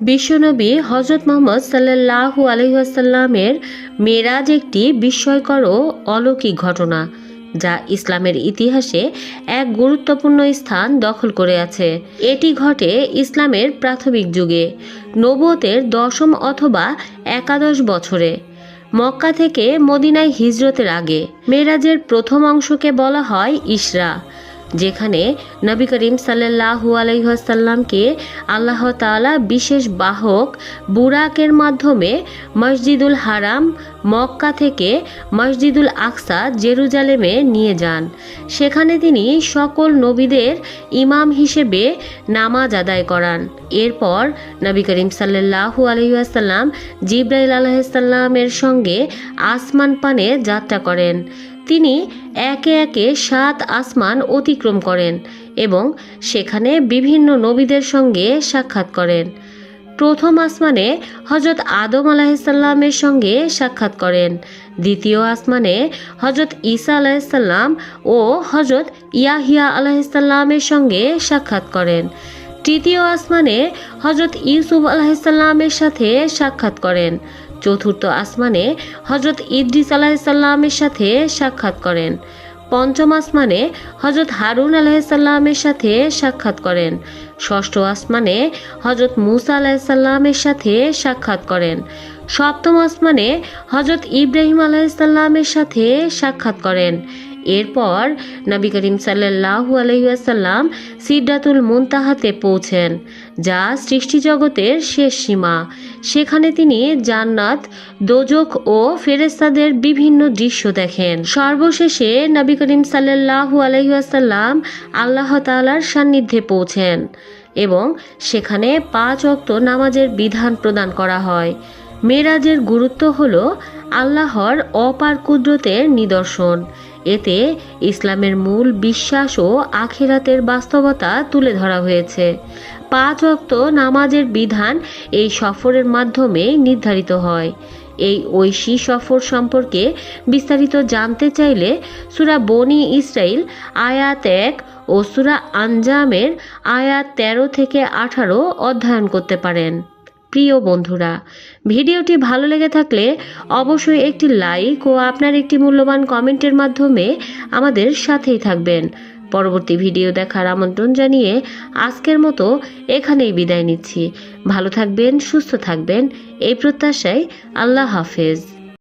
বিশ্বনবী হজরত মোহাম্মদ সাল্লাহু আলহিহাসাল্লামের মেরাজ একটি বিস্ময়কর ও অলৌকিক ঘটনা, যা ইসলামের ইতিহাসে এক গুরুত্বপূর্ণ স্থান দখল করে আছে। এটি ঘটে ইসলামের প্রাথমিক যুগে নবতের দশম অথবা একাদশ বছরে, মক্কা থেকে মদিনায় হিজরতের আগে। মেরাজের প্রথম অংশকে বলা হয় ইসরা যেখানে নবী করিম সাল্লাহু আলহাসাল্লামকে আল্লাহ তাআলা বিশেষ বাহক বুরাকের মাধ্যমে মসজিদুল হারাম মক্কা থেকে মসজিদুল আকসা জেরুজালেমে নিয়ে যান। সেখানে তিনি সকল নবীদের ইমাম হিসেবে নামাজ আদায় করান। এরপর নবী করিম সাল্লাহু আলহিহাসাল্লাম জিব্রাইল আলাহিসাল্লামের সঙ্গে আসমান পানে যাত্রা করেন। তিনি একে একে সাত আসমান অতিক্রম করেন এবং সেখানে বিভিন্ন নবীদের সঙ্গে সাক্ষাৎ করেন। প্রথম আসমানে হজরত আদম আলাহিসাল্লামের সঙ্গে সাক্ষাৎ করেন। দ্বিতীয় আসমানে হজরত ঈসা আলাহিসাল্লাম ও হজরত ইয়াহিয়া আলাহিসাল্লামের সঙ্গে সাক্ষাৎ করেন। তৃতীয় আসমানে হজরত ইউসুফ আলাহিসাল্লামের সাথে সাক্ষাৎ করেন। চতুর্থ আসমানে হজরত ইদ্রিস আলাহিসাল্লামের সাথে সাক্ষাৎ করেন। পঞ্চম আসমানে হজরত হারুন আলাহিসাল্লামের সাথে সাক্ষাৎ করেন। ষষ্ঠ আসমানে হজরত মুসা আলাহিসাল্লামের সাথে সাক্ষাৎ করেন। সপ্তম আসমানে হজরত ইব্রাহিম আলাহিসাল্লামের সাথে সাক্ষাৎ করেন। এরপর নবী করিম সাল্লাহু আলহিহাসাল্লাম সিদ্ধাতুল মুনতাহাতে পৌঁছেন, যা সৃষ্টিজগতের শেষ সীমা। সেখানে তিনি জান্নাত, দোজক ও ফেরেস্তাদের বিভিন্ন দৃশ্য দেখেন। সর্বশেষে নবী করিম সাল্লাহু আলহিহাসাল্লাম আল্লাহ তালার সান্নিধ্যে পৌঁছেন এবং সেখানে পাঁচ অক্ত নামাজের বিধান প্রদান করা হয়। মেরাজের গুরুত্ব হল আল্লাহর অপার কুদরতের নিদর্শন। এতে ইসলামের মূল বিশ্বাস ও আখিরাতের বাস্তবতা তুলে ধরা হয়েছে। পাঁচ অক্ত নামাজের বিধান এই সফরের মাধ্যমে নির্ধারিত হয়। এই ঐশী সফর সম্পর্কে বিস্তারিত জানতে চাইলে সুরা বনি ইসরাইল আয়াত এক ও সুরা আঞ্জামের আয়াত তেরো থেকে আঠারো অধ্যয়ন করতে পারেন। প্রিয় বন্ধুরা, ভিডিওটি ভালো লেগে থাকলে অবশ্যই একটি লাইক ও আপনার একটি মূল্যবান কমেন্টের মাধ্যমে আমাদের সাথেই থাকবেন। পরবর্তী ভিডিও দেখার আমন্ত্রণ জানিয়ে আজকের মতো এখানেই বিদায় নিচ্ছি। ভালো থাকবেন, সুস্থ থাকবেন, এই প্রত্যাশায় আল্লাহ হাফেজ।